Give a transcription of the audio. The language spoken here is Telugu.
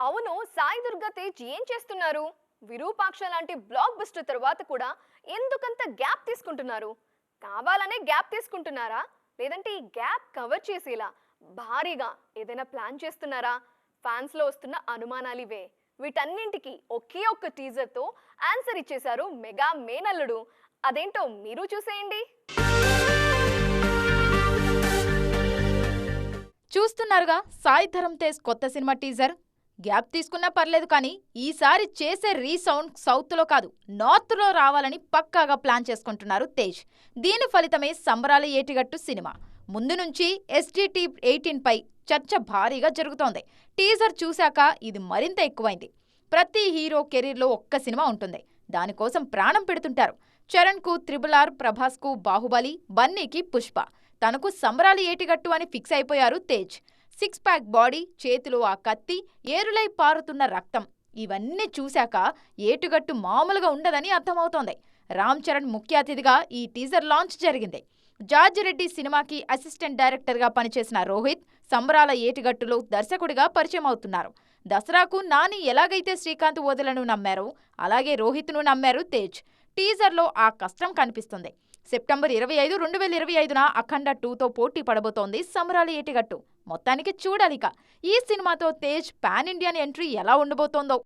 అవును సాయి దుర్గా తేజ్ ఏం చేస్తున్నారు? విరూపాక్ష లాంటి బ్లాక్ బస్టర్ తర్వాత కూడా ఎందుకంత గ్యాప్ తీసుకుంటున్నారు? కావాలనే గ్యాప్ తీసుకుంటున్నారా? లేదంటే ఈ గ్యాప్ కవర్ చేసేలా భారీగా ఏదైనా ప్లాన్ చేస్తున్నారా? ఫ్యాన్స్లో వస్తున్న అనుమానాలు ఇవే. వీటన్నింటికి ఒకే ఒక్క టీజర్తో ఆన్సర్ ఇచ్చేశారు మెగా మేనల్లుడు. అదేంటో మీరు చూసేయండి. చూస్తున్నారుగా సాయి ధరమ్ తేజ్ కొత్త సినిమా టీజర్. గ్యాప్ తీసుకున్నా పర్లేదు కానీ ఈసారి చేసే రీసౌండ్ సౌత్లో కాదు నార్త్లో రావాలని పక్కాగా ప్లాన్ చేసుకుంటున్నారు తేజ్. దీని ఫలితమే సంబరాల ఏటిగట్టు సినిమా. ముందు నుంచి ఎస్డిటి ఎయిటీన్ పై చర్చ భారీగా జరుగుతోంది. టీజర్ చూశాక ఇది మరింత ఎక్కువైంది. ప్రతి హీరో కెరీర్లో ఒక్క సినిమా ఉంటుంది. దానికోసం ప్రాణం పెడుతుంటారు. చరణ్కు త్రిబుల్ ఆర్ ప్రభాస్కు బాహుబలి బన్నీకి పుష్ప. తనకు సంబరాలు ఏటిగట్టు అని ఫిక్స్ అయిపోయారు తేజ్. సిక్స్ ప్యాక్ బాడీ చేతిలో ఆ కత్తి ఏరులై పారుతున్న రక్తం. ఇవన్నీ చూశాక ఏటుగట్టు మామూలుగా ఉండదని అర్థమవుతోంది. రామ్ చరణ్ ముఖ్య అతిథిగా ఈ టీజర్ లాంచ్ జరిగింది. జార్జ్ రెడ్డి సినిమాకి అసిస్టెంట్ డైరెక్టర్గా పనిచేసిన రోహిత్ సంబరాల ఏటిగట్టులో దర్శకుడిగా పరిచయం అవుతున్నారు దసరాకు నాని ఎలాగైతే శ్రీకాంత్ ఓదలను నమ్మారో అలాగే రోహిత్ను నమ్మారు తేజ్. టీజర్లో ఆ కష్టం కనిపిస్తుంది. సెప్టెంబర్ ఇరవై ఐదు రెండు వేల ఇరవై ఐదున అఖండ టూతో పోటీ పడబోతోంది సంబరాల ఏటిగట్టు. మొత్తానికి చూడాలిక. ఈ సినిమాతో తేజ్ పాన్ ఇండియన్ ఎంట్రీ ఎలా ఉండబోతోందో.